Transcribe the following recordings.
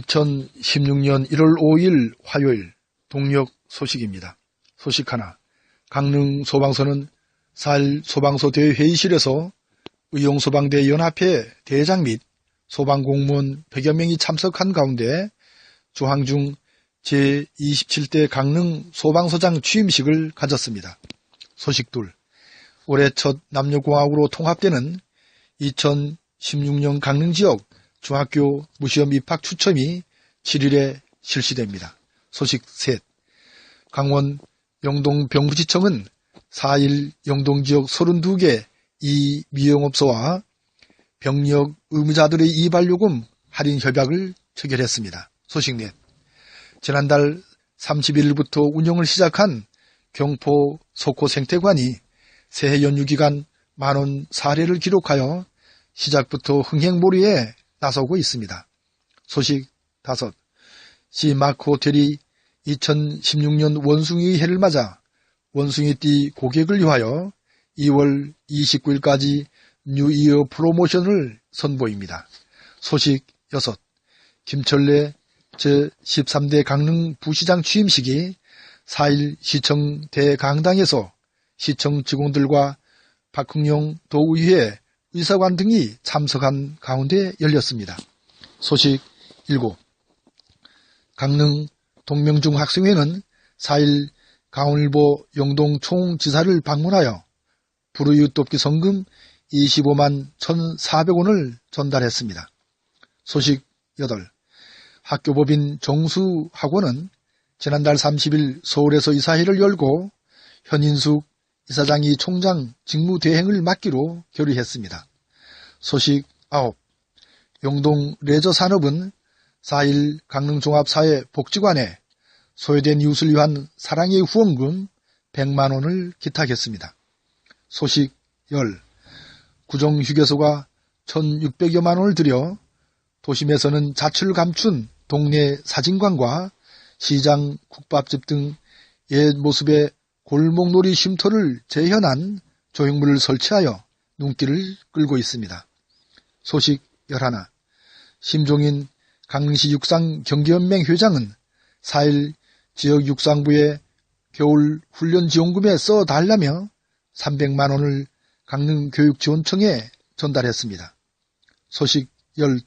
2016년 1월 5일 화요일 동력 소식입니다. 소식 하나. 강릉 소방서는 4일 소방서 대회의실에서 의용소방대 연합회 대장 및 소방공무원 100여 명이 참석한 가운데 주항중 제27대 강릉 소방서장 취임식을 가졌습니다. 소식 둘. 올해 첫 남녀공학으로 통합되는 2016년 강릉 지역 중학교 무시험 입학 추첨이 7일에 실시됩니다. 소식 셋. 강원 영동 병부지청은 4일 영동 지역 32개 이 미용업소와 병력 의무자들의 이발요금 할인 협약을 체결했습니다. 소식 넷. 지난달 31일부터 운영을 시작한 경포 석호 생태관이 새해 연휴 기간 만원 사례를 기록하여 시작부터 흥행몰이에 나서고 있습니다. 소식 다섯. 시 마크 호텔이 2016년 원숭이 해를 맞아 원숭이띠 고객을 위하여 2월 29일까지 뉴이어 프로모션을 선보입니다. 소식 여섯. 김철래 제13대 강릉 부시장 취임식이 4일 시청 대강당에서 시청 직원들과 박흥용 도의회 의사관 등이 참석한 가운데 열렸습니다. 소식 7. 강릉 동명중 학생회는 4일 강원일보 영동 총지사를 방문하여 불우유 돕기 성금 25만 1,400원을 전달했습니다. 소식 8. 학교법인 정수학원은 지난달 30일 서울에서 이사회를 열고 현인숙 이사장이 총장 직무 대행을 맡기로 결의했습니다. 소식 9. 용동 레저 산업은 4일 강릉종합사회복지관에 소외된 이웃을 위한 사랑의 후원금 100만 원을 기탁했습니다. 소식 10. 구정 휴게소가 1600여만 원을 들여 도심에서는 자취를 감춘 동네 사진관과 시장, 국밥집 등 옛 모습의 골목놀이 쉼터를 재현한 조형물을 설치하여 눈길을 끌고 있습니다. 소식 11. 심종인 강릉시 육상 경기연맹 회장은 4일 지역 육상부에 겨울 훈련 지원금에 써 달라며 300만 원을 강릉 교육지원청에 전달했습니다. 소식 12.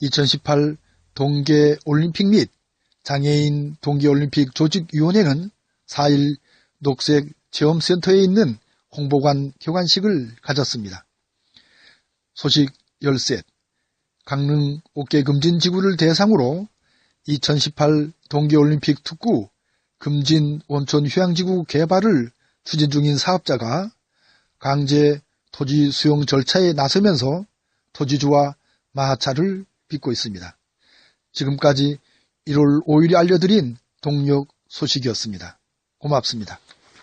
2018 동계 올림픽 및 장애인 동계 올림픽 조직위원회는 4일 녹색 체험센터에 있는 홍보관 교관식을 가졌습니다. 소식 13. 강릉 어깨금진 지구를 대상으로 2018 동계올림픽 특구 금진 원천 휴양지구 개발을 추진 중인 사업자가 강제 토지 수용 절차에 나서면서 토지주와 마하차를 빚고 있습니다. 지금까지 1월 5일에 알려드린 동력 소식이었습니다. 고맙습니다.